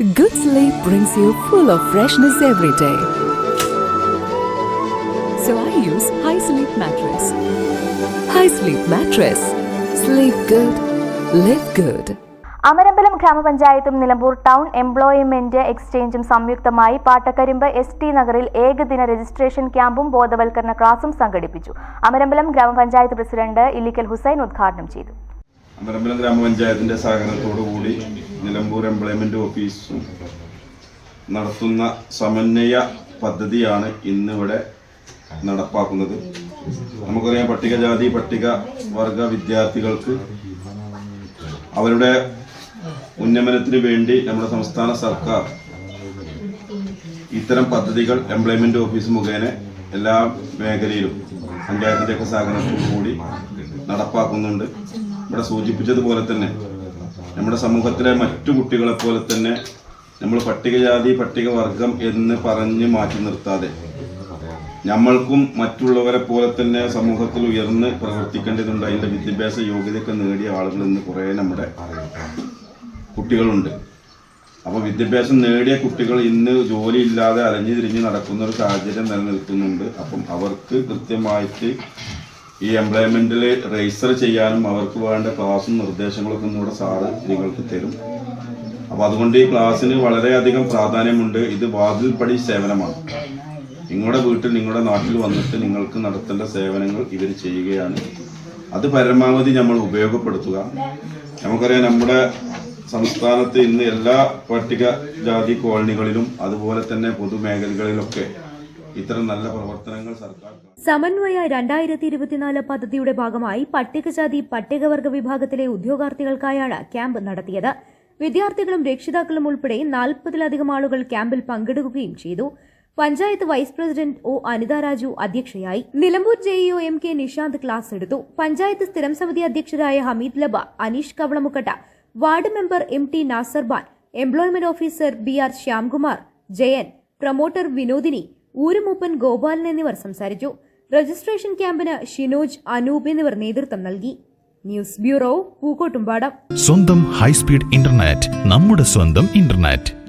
Good sleep brings you full of freshness every day. So I use High Sleep Mattress. High Sleep Mattress. Sleep good, live good. Amarambalam ഗ്രാമപഞ്ചായത്തും Nilambur town employment എക്സ്ചേഞ്ചും സംയുക്തമായി Pattakkarimbu S T നഗറിൽ ഏകദിന registration ക്യാമ്പും ബോധവൽക്കരണ ക്ലാസും സംഘടിപ്പിച്ചു അമരമ്പലം ഗ്രാമപഞ്ചായത്ത് president Illikkal Hussain ഉദ്ഘാടനം ചെയ്തു അമരമ്പലം ഗ്രാമപഞ്ചായത്തിന്റെ സഹകരണത്തോടു കൂടി നിലമ്പൂർ എംപ്ലോയ്മെന്റ് ഓഫീസും നടത്തുന്ന സമന്വയ പദ്ധതിയാണ് ഇന്നിവിടെ നടപ്പാക്കുന്നത്. നമുക്കറിയാം പട്ടികജാതി പട്ടിക വർഗ വിദ്യാർത്ഥികൾക്ക് അവരുടെ ഉന്നമനത്തിന് വേണ്ടി നമ്മുടെ സംസ്ഥാന സർക്കാർ ഇത്തരം പദ്ധതികൾ എംപ്ലോയ്മെന്റ് ഓഫീസ് മുഖേന എല്ലാ മേഖലയിലും പഞ്ചായത്തിന്റെ ഒക്കെ സഹകരണത്തോടു കൂടി നടപ്പാക്കുന്നുണ്ട്. ഇവിടെ സൂചിപ്പിച്ചതുപോലെ തന്നെ നമ്മുടെ സമൂഹത്തിലെ മറ്റു കുട്ടികളെ പോലെ തന്നെ നമ്മൾ പട്ടികജാതി പട്ടികവർഗം എന്ന് പറഞ്ഞ് മാറ്റി നിർത്താതെ നമ്മൾക്കും മറ്റുള്ളവരെ പോലെ തന്നെ സമൂഹത്തിൽ ഉയർന്ന് പ്രവർത്തിക്കേണ്ടതുണ്ട്. അതിന്റെ വിദ്യാഭ്യാസ യോഗ്യതയൊക്കെ നേടിയ ആളുകൾ ഇന്ന് കുറേ നമ്മുടെ കുട്ടികളുണ്ട്. അപ്പോൾ വിദ്യാഭ്യാസം നേടിയ കുട്ടികൾ ഇന്ന് ജോലിയില്ലാതെ അലഞ്ഞു തിരിഞ്ഞ് നടക്കുന്ന ഒരു സാഹചര്യം നിലനിൽക്കുന്നുണ്ട്. അപ്പം അവർക്ക് കൃത്യമായിട്ട് ഈ എംപ്ലോയ്മെന്റിൽ രജിസ്റ്റർ ചെയ്യാനും അവർക്ക് വേണ്ട ക്ലാസും നിർദ്ദേശങ്ങളൊക്കെ ഒന്നുകൂടെ സാറ് നിങ്ങൾക്ക് തരും. അപ്പോൾ അതുകൊണ്ട് ഈ ക്ലാസ്സിന് വളരെയധികം പ്രാധാന്യമുണ്ട്. ഇത് വാതിൽപ്പടി സേവനമാണ്. നിങ്ങളുടെ വീട്ടിൽ നിങ്ങളുടെ നാട്ടിൽ വന്നിട്ട് നിങ്ങൾക്ക് നടത്തേണ്ട സേവനങ്ങൾ ഇവർ ചെയ്യുകയാണ്. അത് പരമാവധി നമ്മൾ ഉപയോഗപ്പെടുത്തുക. നമുക്കറിയാം നമ്മുടെ സംസ്ഥാനത്ത് ഇന്ന് എല്ലാ പട്ടികജാതി കോളനികളിലും അതുപോലെ തന്നെ പൊതുമേഖലകളിലൊക്കെ ഇത്തരം നല്ല പ്രവർത്തനങ്ങൾ സർക്കാർ സമന്വയ രണ്ടായിരത്തി ഇരുപത്തിനാല് പദ്ധതിയുടെ ഭാഗമായി പട്ടികജാതി പട്ടികവർഗ വിഭാഗത്തിലെ ഉദ്യോഗാർത്ഥികൾക്കായാണ് ക്യാമ്പ് നടത്തിയത്. വിദ്യാർത്ഥികളും രക്ഷിതാക്കളും ഉൾപ്പെടെ നാൽപ്പതിലധികം ആളുകൾ ക്യാമ്പിൽ പങ്കെടുക്കുകയും ചെയ്തു. Panchayat vice president O Anitha Raju അധ്യക്ഷയായി. Nilambur JEO M K Nishanth class എടുത്തു. പഞ്ചായത്ത് സ്ഥിരം സമിതി അധ്യക്ഷരായ Hameed ലബ Aneesh Kavalamukkatta ward member M T നാസർബാൻ employment officer B R Shyamkumar Jayan promoter Vinodini ഊരുമൂപ്പൻ Gopalan എന്നിവർ സംസാരിച്ചു. രജിസ്ട്രേഷൻ ക്യാമ്പിന് ഷിനോജ് അനൂപ് എന്നിവർ നേതൃത്വം നൽകി. News bureau Pookkottumpadam. സ്വന്തം ഹൈസ്പീഡ് ഇന്റർനെറ്റ് നമ്മുടെ സ്വന്തം ഇന്റർനെറ്റ്